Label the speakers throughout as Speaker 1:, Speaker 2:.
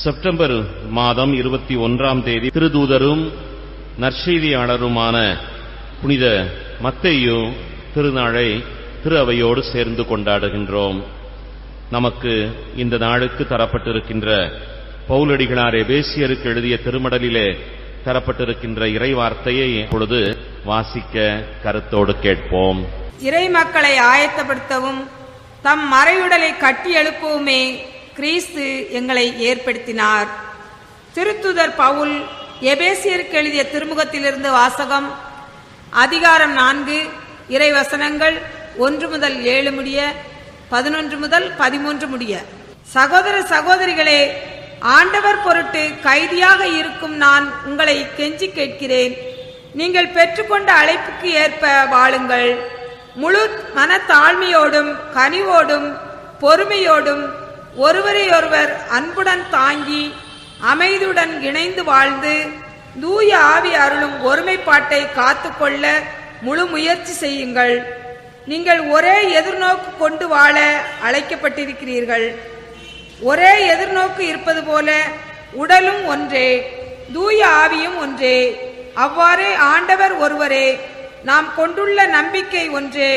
Speaker 1: September மாதம் இருபத்தி ஒன்றாம் தேதி திருதூதரும் நற்செய்தியாளருமான புனித மத்தேயு திருநாளை திரு அவையோடு சேர்ந்து கொண்டாடுகின்றோம். நமக்கு இந்த நாளுக்கு தரப்பட்டிருக்கின்ற பௌலடிகளார் எபேசியருக்கு எழுதிய திருமடலிலே தரப்பட்டிருக்கின்ற இறைவார்த்தையை இப்பொழுது வாசிக்க கருத்தோடு கேட்போம்.
Speaker 2: இறை மக்களை ஆயத்தப்படுத்தவும் தம் மறையுடலை கட்டி எழுப்பவுமே கிறிஸ்து எங்களை ஏற்படுத்தினார். திருத்துதர் பவுல் எபேசியருக்கு எழுதிய திருமுகத்திலிருந்து வாசகம் அதிகாரம் நான்கு இறைவசனங்கள் ஒன்று முதல் ஏழு முடிய பதினொன்று முதல் பதிமூன்று முடிய. சகோதர சகோதரிகளே ஆண்டவர் பொருட்டு கைதியாக இருக்கும் நான் உங்களை கெஞ்சி கேட்கிறேன். நீங்கள் பெற்றுக்கொண்ட அழைப்புக்கு ஏற்ப வாழுங்கள். முழு மனத்தாழ்மையோடும் கனிவோடும் பொறுமையோடும் ஒருவரையொருவர் அன்புடன் தாங்கி அமைதியுடன் இணைந்து வாழ்ந்து தூய ஆவி அருளும் ஒருமைப்பாட்டை காத்துக்கொள்ள முழு முயற்சி செய்யுங்கள். நீங்கள் ஒரே எதிர்நோக்கு கொண்டு வாழ அழைக்கப்பட்டிருக்கிறீர்கள். ஒரே எதிர்நோக்கு இருப்பது போல உடலும் ஒன்றே தூய ஆவியும் ஒன்றே. அவ்வாறே ஆண்டவர் ஒருவரே நாம் கொண்டுள்ள நம்பிக்கை ஒன்றே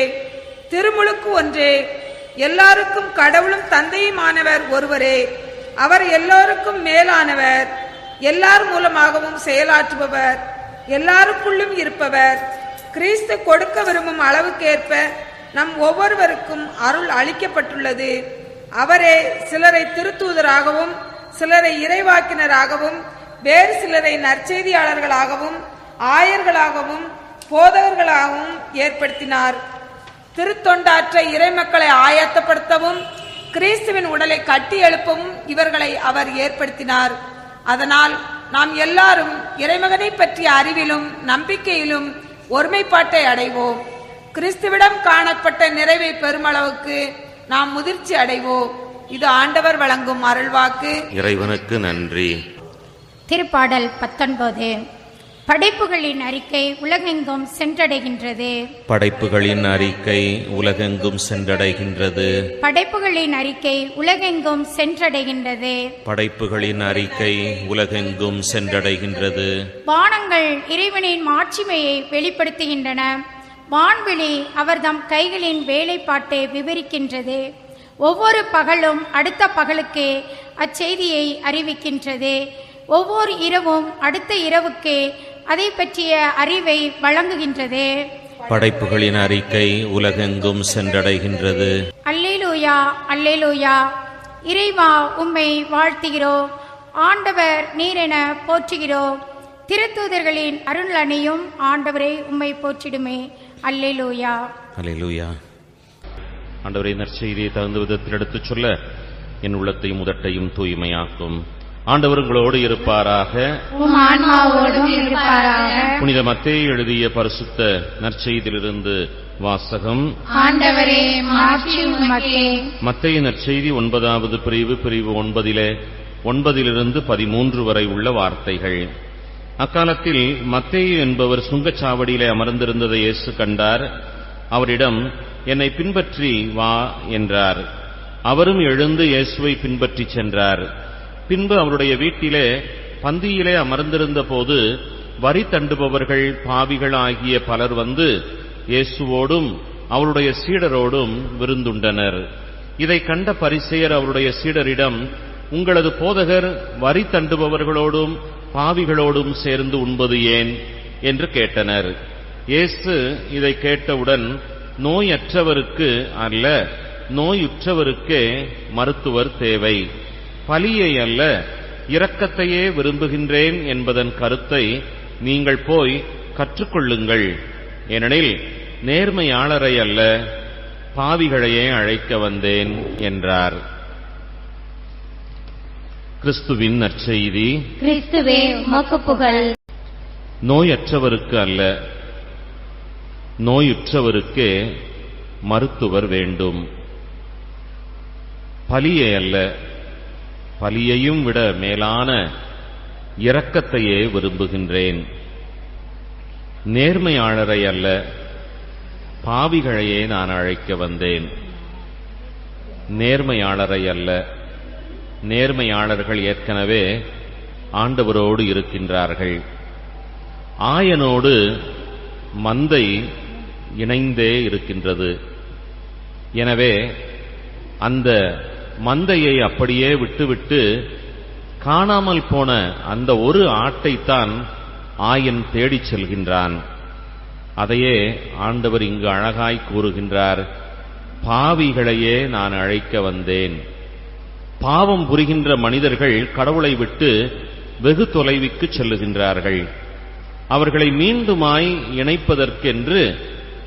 Speaker 2: திருமுழுக்கு ஒன்றே. எல்லாருக்கும் கடவுளும் தந்தையுமானவர் ஒருவரே. அவர் எல்லோருக்கும் மேலானவர். எல்லார் மூலமாகவும் செயலாற்றுபவர். எல்லாருக்குள்ளும் இருப்பவர். கிறிஸ்து கொடுக்க விரும்பும் அளவுக்கேற்ப நம் ஒவ்வொருவருக்கும் அருள் அளிக்கப்பட்டுள்ளது. அவரே சிலரை திருத்தூதராகவும் சிலரை இறைவாக்கினராகவும் வேறு சிலரை நற்செய்தியாளர்களாகவும் ஆயர்களாகவும் போதகர்களாகவும் ஏற்படுத்தினார். திருத்தொண்டாற்ற இறைமக்களை ஆயத்தப்படுத்தவும் கிறிஸ்துவின் உடலை கட்டி எழுப்பவும் இவர்களை அவர் ஏற்படுத்தினார். அதனால் நாம் எல்லாரும் இறைமகனை பற்றிய அறிவிலும் நம்பிக்கையிலும் ஒருமைப்பாட்டை அடைவோம். கிறிஸ்துவிடம் காணப்பட்ட நிறைவை பெருமளவுக்கு நாம் முதிர்ச்சி அடைவோம். இது ஆண்டவர் வழங்கும் அருள்வாக்கு.
Speaker 1: இறைவனுக்கு நன்றி.
Speaker 3: திருப்பாடல் பத்தொன்பது. படைப்புகளின் அறிக்கை உலகெங்கும் சென்றடைகின்றது.
Speaker 1: படைப்புகளின் அறிக்கை உலகெங்கும் சென்றடைகின்றது.
Speaker 3: படைப்புகளின் அறிக்கை உலகெங்கும் சென்றடைகின்றது.
Speaker 1: படைப்புகளின் அறிக்கை உலகெங்கும் சென்றடைகின்றது.
Speaker 3: வானங்கள் இறைவனின் மாட்சிமையை வெளிப்படுத்துகின்றன. வான்வெளி அவர்தம் கைகளின் வேலைப்பாட்டை விவரிக்கின்றது. ஒவ்வொரு பகலும் அடுத்த பகலுக்கு அச்செய்தியை அறிவிக்கின்றது. ஒவ்வொரு இரவும் அடுத்த இரவுக்கு அதை பற்றிய அறிவை வழங்குகின்றது.
Speaker 1: படைப்புகளின் அறிக்கை உலகெங்கும் சென்றடைகின்றது.
Speaker 3: அல்லேலூயா அல்லேலூயா இறைவா உம்மை வாழ்த்துகிறோம் ஆண்டவர் நீரென போற்றுகிறோம் திருத்தூதர்களின் அருள் அணியும் ஆண்டவரை உம்மை போற்றிடுமே. அல்லேலூயா.
Speaker 1: அலையிலூயா ஆண்டவரை நற்செய்தியை தகுந்த விதத்தில் எடுத்துச் சொல்ல என் உள்ளத்தையும் முதட்டையும் தூய்மையாக்கும். ஆண்டவர் உங்களோடு இருப்பாராக. புனித மத்தேயு எழுதிய பரிசுத்த நற்செய்தியிலிருந்து வாசகம். மத்தேயு நற்செய்தி ஒன்பதாவது பிரிவு பிரிவு ஒன்பதிலே ஒன்பதிலிருந்து பதிமூன்று வரை உள்ள வார்த்தைகள். அக்காலத்தில் மத்தேயு என்பவர் சுங்கச்சாவடியிலே அமர்ந்திருந்ததை இயேசு கண்டார். அவரிடம் என்னை பின்பற்றி வா என்றார். அவரும் எழுந்து இயேசுவை பின்பற்றிச் சென்றார். பின்பு அவருடைய வீட்டிலே பந்தியிலே அமர்ந்திருந்த போது வரி தண்டுபவர்கள் பாவிகள் ஆகிய பலர் வந்து இயேசுவோடும் அவருடைய சீடரோடும் விருந்துண்டனர். இதை கண்ட பரிசெயர் அவருடைய சீடரிடம் உங்களது போதகர் வரி தண்டுபவர்களோடும் பாவிகளோடும் சேர்ந்து உண்பது ஏன்? என்று கேட்டனர். இயேசு இதை கேட்டவுடன் நோயற்றவருக்கு அல்ல நோயுற்றவருக்கே மருத்துவர் தேவை. பலியை அல்ல இரக்கத்தையே விரும்புகின்றேன் என்பதன் கருத்தை நீங்கள் போய் கற்றுக்கொள்ளுங்கள். ஏனெனில் நேர்மையாளரை அல்ல பாவிகளையே அழைக்க வந்தேன் என்றார். கிறிஸ்துவின் நற்செய்தி.
Speaker 3: கிறிஸ்துவே புகழ்
Speaker 1: நோயற்றவருக்கு அல்ல நோயுற்றவருக்கே மருத்துவர் வேண்டும். பலியை அல்ல பலியையும் விட மேலான இரக்கத்தையே விரும்புகின்றேன். நேர்மையாளரை அல்ல பாவிகளையே நான் அழைக்க வந்தேன். நேர்மையாளரை அல்ல நேர்மையாளர்கள் ஏற்கனவே ஆண்டவரோடு இருக்கின்றார்கள். ஆயனோடு மந்தை இணைந்தே இருக்கின்றது. எனவே அந்த மந்தையை அப்படியே விட்டுவிட்டு காணாமல் போன அந்த ஒரு ஆட்டைத்தான் ஆயன் தேடிச் செல்கின்றான். அதையே ஆண்டவர் இங்கு அழகாய் கூறுகின்றார் பாவிகளையே நான் அழைக்க வந்தேன். பாவம் புரிகின்ற மனிதர்கள் கடவுளை விட்டு வெகு தொலைவுக்கு செல்லுகின்றார்கள். அவர்களை மீண்டுமாய் இணைப்பதற்கென்று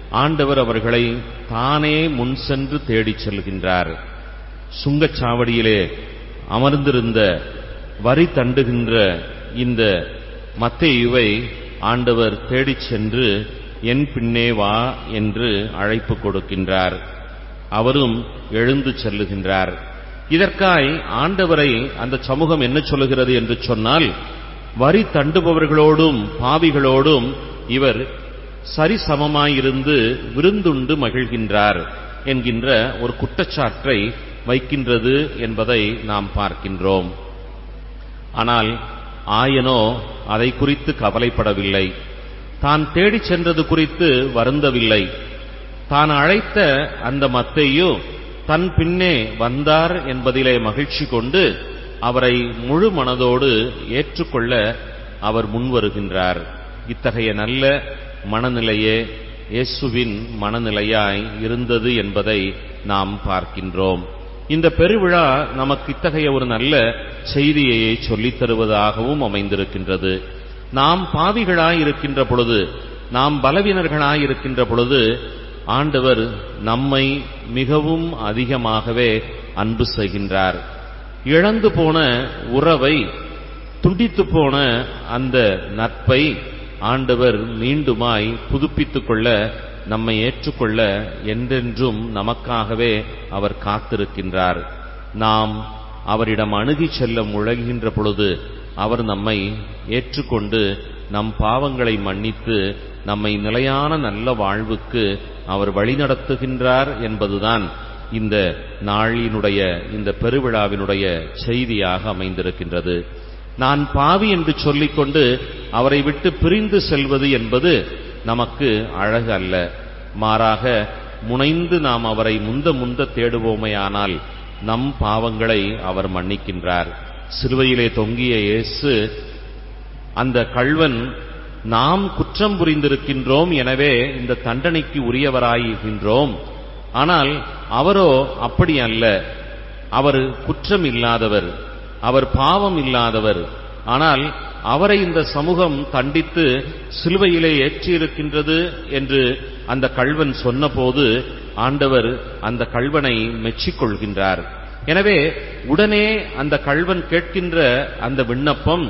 Speaker 1: ஆண்டவர் அவர்களை தானே முன் சென்று தேடிச் செல்கின்றார். சுங்கச்சாவடியிலே அமர்ந்திருந்த வரி தண்டுகின்ற இந்த மத்தேயுவை ஆண்டவர் தேடிச் சென்று என் பின்னே வா என்று அழைப்பு கொடுக்கின்றார். அவரும் எழுந்து செல்லுகின்றார். இதற்காய் ஆண்டவரை அந்த சமூகம் என்ன சொல்லுகிறது என்று சொன்னால் வரி தண்டுபவர்களோடும் பாவிகளோடும் இவர் சரிசமமாயிருந்து விருந்துண்டு மகிழ்கின்றார் என்கின்ற ஒரு குற்றச்சாட்டை வைக்கின்றது என்பதை நாம் பார்க்கின்றோம். ஆனால் ஆயனோ அதை குறித்து கவலைப்படவில்லை. தான் தேடிச் சென்றது குறித்து வருந்தவில்லை. தான் அழைத்த அந்த மத்தையும் தன் பின்னே வந்தார் என்பதிலே மகிழ்ச்சி கொண்டு அவரை முழு மனதோடு ஏற்றுக்கொள்ள அவர் முன்வருகின்றார். இத்தகைய நல்ல மனநிலையே இயேசுவின் மனநிலையாய் இருந்தது என்பதை நாம் பார்க்கின்றோம். இந்த பெருவிழா நமக்கு இத்தகைய ஒரு நல்ல செய்தியை சொல்லித் தருவதாகவும் அமைந்திருக்கின்றது. நாம் பாவிகளாய் இருக்கின்ற பொழுது நாம் பலவீனர்களாய் இருக்கின்ற பொழுது ஆண்டவர் நம்மை மிகவும் அதிகமாகவே அன்பு செய்கின்றார். இழந்து போன உறவை துண்டித்து போன அந்த நட்பை ஆண்டவர் மீண்டுமாய் புதுப்பித்துக் கொள்ள நம்மை ஏற்றுக்கொள்ள என்றென்றும் நமக்காகவே அவர் காத்திருக்கின்றார். நாம் அவரிடம் அணுகிச் செல்ல முழகின்ற பொழுது அவர் நம்மை ஏற்றுக்கொண்டு நம் பாவங்களை மன்னித்து நம்மை நிலையான நல்ல வாழ்வுக்கு அவர் வழிநடத்துகின்றார் என்பதுதான் இந்த நாளினுடைய இந்த பெருவிழாவினுடைய செய்தியாக அமைந்திருக்கின்றது. நான் பாவி என்று சொல்லிக்கொண்டு அவரை விட்டு பிரிந்து செல்வது என்பது நமக்கு அழகு அல்ல. மாறாக முனைந்து நாம் அவரை முந்த முந்த தேடுவோமேயானால் நம் பாவங்களை அவர் மன்னிக்கின்றார். சிலுவையிலே தொங்கிய இயேசு அந்த கள்வன் நாம் குற்றம் புரிந்திருக்கின்றோம் எனவே இந்த தண்டனைக்கு உரியவராயிருக்கின்றோம். ஆனால் அவரோ அப்படி அல்ல. அவர் குற்றம் இல்லாதவர் அவர் பாவம் இல்லாதவர் ஆனால் அவரை இந்த சமூகம் தண்டித்து சிலுவையிலே ஏற்றியிருக்கின்றது என்று அந்த கள்வன் சொன்னபோது ஆண்டவர் அந்த கள்வனை மெச்சிக்கொள்கின்றார். எனவே உடனே அந்த கள்வன் கேட்கின்ற அந்த விண்ணப்பம்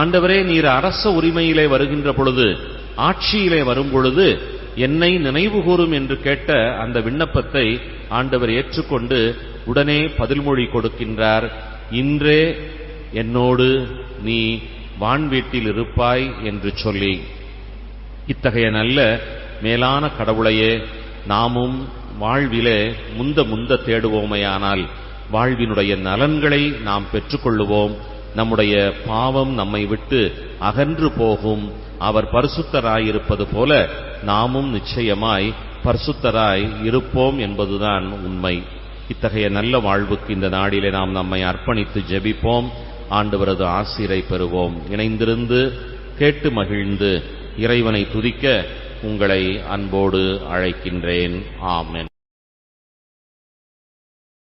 Speaker 1: ஆண்டவரே நீர் அரச உரிமையிலே வருகின்ற பொழுது ஆட்சியிலே வரும் பொழுது என்னை நினைவு கூறும் என்று கேட்ட அந்த விண்ணப்பத்தை ஆண்டவர் ஏற்றுக்கொண்டு உடனே பதில்மொழி கொடுக்கின்றார். இன்றே என்னோடு நீ வான்வீட்டில் இருப்பாய் என்று சொல்லி. இத்தகைய நல்ல மேலான கடவுளையே நாமும் வாழ்விலே முந்த முந்த தேடுவோமையானால் வாழ்வினுடைய நலன்களை நாம் பெற்றுக்கொள்ளுவோம். நம்முடைய பாவம் நம்மை விட்டு அகன்று போகும். அவர் பரிசுத்தராயிருப்பது போல நாமும் நிச்சயமாய் பரிசுத்தராய் இருப்போம் என்பதுதான் உண்மை. இத்தகைய நல்ல வாழ்வுக்கு இந்த நாடிலே நாம் நம்மை அர்ப்பணித்து ஜெபிப்போம். ஆண்டவரது ஆசிரை பெறுவோம். இணைந்திருந்து கேட்டு மகிழ்ந்து இறைவனை துதிக்க உங்களை அன்போடு அழைக்கின்றேன். ஆமென்.